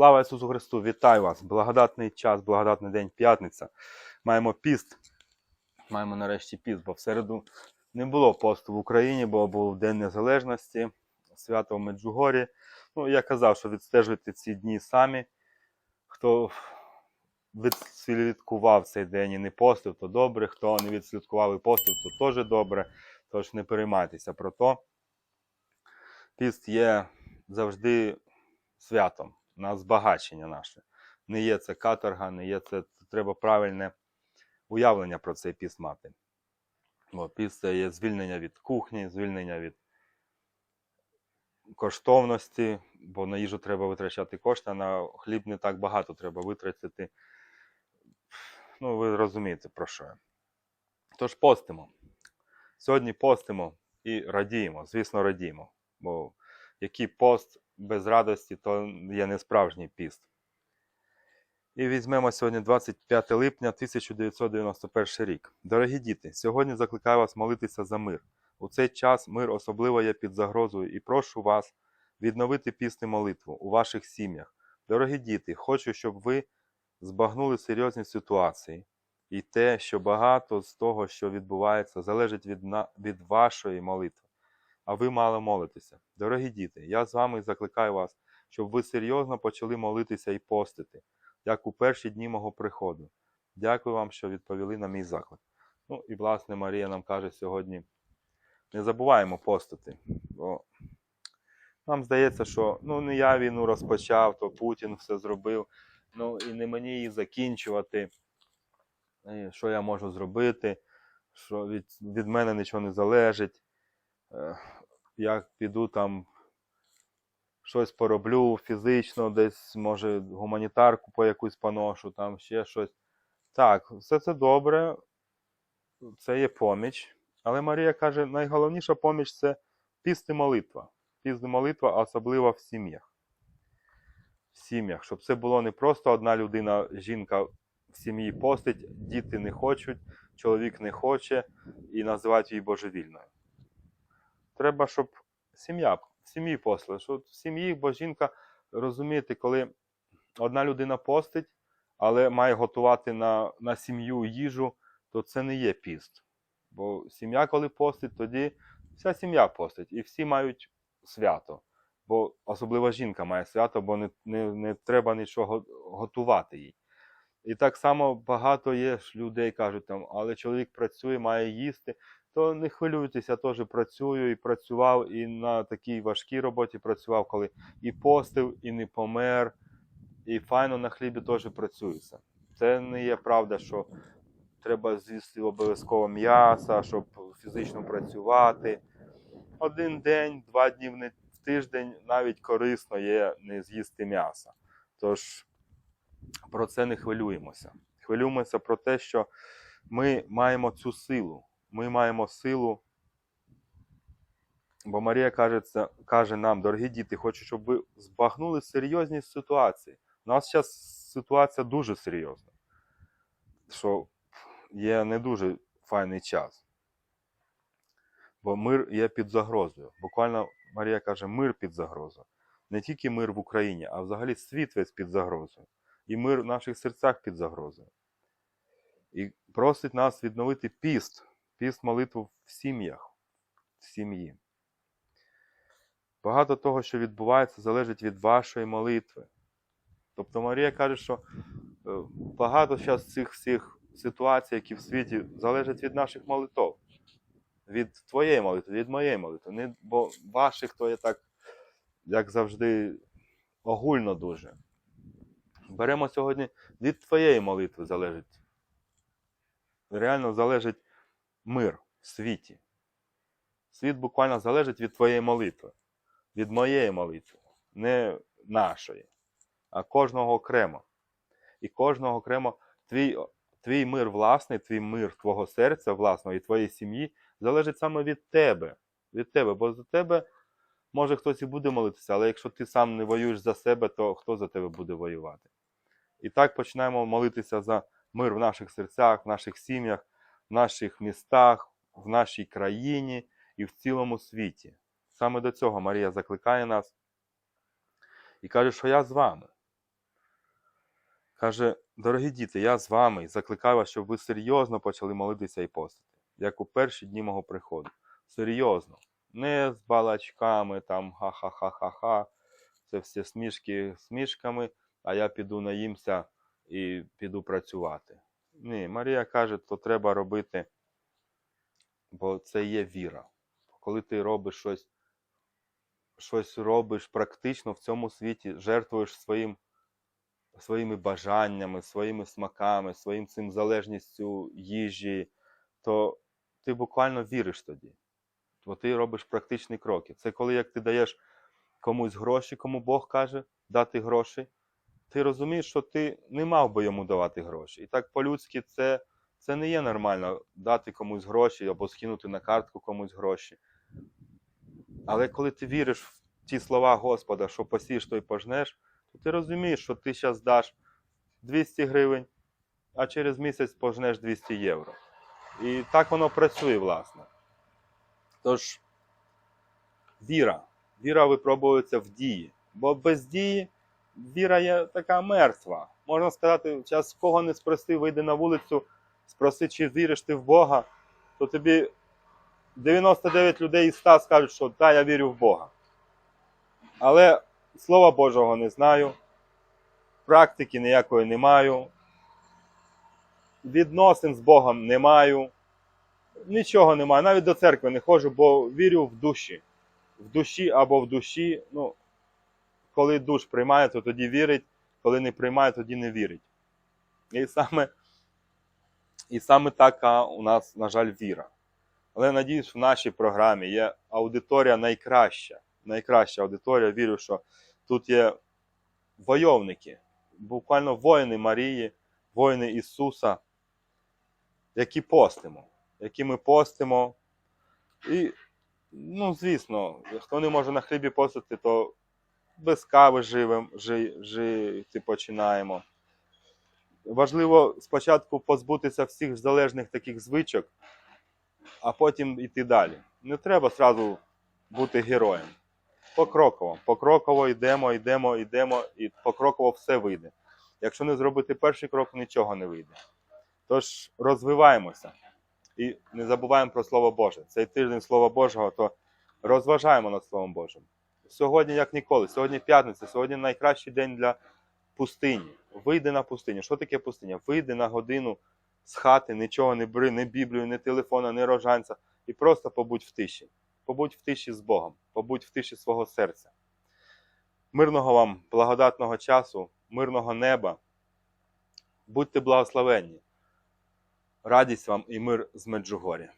Слава Ісусу Христу! Вітаю вас! Благодатний час, благодатний день, п'ятниця. Маємо піст. Маємо нарешті піст, бо в середу не було посту в Україні, бо був День Незалежності, свято в Меджугорі. Ну, я казав, що відстежуйте ці дні самі. Хто відслідкував цей день і не постив, то добре. Хто не відслідкував і постив, то теж добре. Тож не переймайтеся про то. Піст є завжди святом на збагачення наше. Не є це каторга, не є це треба правильне уявлення про цей піст мати. Бо піст це є звільнення від кухні, звільнення від коштовності, бо на їжу треба витрачати кошти, а на хліб не так багато треба витратити. Ну, ви розумієте, про що я. Тож постимо. Сьогодні постимо і радіємо, звісно, радіємо. Бо який пост без радості, то є не справжній піст. І візьмемо сьогодні 25 липня 1991 рік. Дорогі діти, сьогодні закликаю вас молитися за мир. У цей час мир особливо є під загрозою і прошу вас відновити пісну молитву у ваших сім'ях. Дорогі діти, хочу, щоб ви збагнули серйозні ситуації і те, що багато з того, що відбувається, залежить від, на... від вашої молитви. А ви мало молитеся. Дорогі діти, я з вами закликаю вас, щоб ви серйозно почали молитися і постити, як у перші дні мого приходу. Дякую вам, що відповіли на мій заклик. Ну і власне Марія нам каже сьогодні: не забуваємо постити. Бо нам здається, що ну не я війну розпочав, то Путін все зробив. Ну і не мені її закінчувати. Що я можу зробити? Що від, від мене нічого не залежить. Е, Я піду там щось пороблю фізично, десь, може, гуманітарку по якусь поношу, там ще щось. Так, все це добре, це є поміч. Але Марія каже, найголовніша поміч це піст і молитва. Піст і молитва, особливо в сім'ях. В сім'ях, щоб це було не просто одна людина, жінка в сім'ї постить, діти не хочуть, чоловік не хоче і називають її божевільною. Треба, щоб сім'я в сім'ї постила. Що в сім'ї, бо жінка, розумієте, коли одна людина постить, але має готувати на, на сім'ю їжу, то це не є піст. Бо сім'я, коли постить, тоді вся сім'я постить, і всі мають свято. Бо особливо жінка має свято, бо не, не, не треба нічого готувати їй. І так само багато є людей, кажуть там, але чоловік працює, має їсти, то не хвилюйтеся, теж працюю і працював, і на такій важкій роботі працював, коли і постив, і не помер, і файно на хлібі теж працюється. Це не є правда, що треба з'їсти обов'язково м'яса, щоб фізично працювати. Один день, два дні в тиждень навіть корисно є не з'їсти м'яса. Тож про це не хвилюємося. Хвилюємося про те, що ми маємо цю силу. Ми маємо силу. Бо Марія каже, каже нам, дорогі діти, хочу, щоб ви збагнули серйозність ситуації. У нас зараз ситуація дуже серйозна, що є не дуже файний час. Бо мир є під загрозою. Буквально Марія каже, мир під загрозою. Не тільки мир в Україні, а взагалі світ весь під загрозою. І мир в наших серцях під загрозою. І просить нас відновити піст, піст молитву в сім'ях, в сім'ї. Багато того, що відбувається, залежить від вашої молитви. Тобто Марія каже, що е, багато зараз цих всіх ситуацій, які в світі, залежать від наших молитв. Від твоєї молитви, від моєї молитви. Не, бо ваших то є так, як завжди, огульно дуже. Беремо сьогодні від твоєї молитви залежить. Реально залежить мир в світі. Світ буквально залежить від твоєї молитви, від моєї молитви, не нашої, а кожного окремо. І кожного окремо твій, твій мир власний, твій мир твого серця власного і твоєї сім'ї залежить саме від тебе. Від тебе. Бо за тебе може хтось і буде молитися, але якщо ти сам не воюєш за себе, то хто за тебе буде воювати? І так починаємо молитися за мир в наших серцях, в наших сім'ях, в наших містах, в нашій країні і в цілому світі. Саме до цього Марія закликає нас і каже, що я з вами. Каже, дорогі діти, я з вами і закликаю вас, щоб ви серйозно почали молитися і постити, як у перші дні мого приходу. Серйозно. Не з балачками, там ха-ха-ха-ха-ха. Це все смішки смішками, а я піду наїмся і піду працювати. Ні, Марія каже, то треба робити, бо це є віра. Коли ти робиш щось, щось робиш практично в цьому світі, жертвуєш своїм своїми бажаннями, своїми смаками, своїм цим залежністю їжі, то ти буквально віриш тоді. Бо ти робиш практичні кроки. Це коли як ти даєш комусь гроші, кому Бог каже дати гроші, ти розумієш, що ти не мав би йому давати гроші. І так по-людськи це, це не є нормально дати комусь гроші або скинути на картку комусь гроші. Але коли ти віриш в ті слова Господа, що посієш, то й пожнеш, то ти розумієш, що ти зараз даш 200 гривень, а через місяць пожнеш 200 євро. І так воно працює, власне. Тож, віра. Віра випробується в дії. Бо без дії віра є така мертва. Можна сказати, час кого не спроси, вийди на вулицю, спроси, чи віриш ти в Бога, то тобі 99 людей із 100 скажуть, що так, я вірю в Бога. Але Слова Божого не знаю, практики ніякої не маю, відносин з Богом не маю, нічого не маю. Навіть до церкви не ходжу, бо вірю в душі. В душі або в душі. Ну, коли душ приймає, то тоді вірить, коли не приймає, тоді не вірить. І саме, і саме така у нас, на жаль, віра. Але надіюсь, в нашій програмі є аудиторія найкраща. Найкраща аудиторія. Вірю, що тут є войовники, буквально воїни Марії, воїни Ісуса, які постимо, які ми постимо. І, ну, звісно, хто не може на хлібі постити, то без кави живем, жи, жити починаємо. Важливо спочатку позбутися всіх залежних таких звичок, а потім йти далі. Не треба одразу бути героєм. Покроково. Покроково йдемо, йдемо, йдемо, і покроково все вийде. Якщо не зробити перший крок, нічого не вийде. Тож розвиваємося і не забуваємо про Слово Боже. Цей тиждень Слова Божого, то розважаємо над Словом Божим. Сьогодні, як ніколи, сьогодні п'ятниця, сьогодні найкращий день для пустині. Вийди на пустиню. Що таке пустиня? Вийди на годину з хати, нічого не бери, ні Біблію, ні телефона, ні рожанця. І просто побудь в тиші. Побудь в тиші з Богом, побудь в тиші свого серця. Мирного вам, благодатного часу, мирного неба. Будьте благословенні. Радість вам і мир з Меджугоря.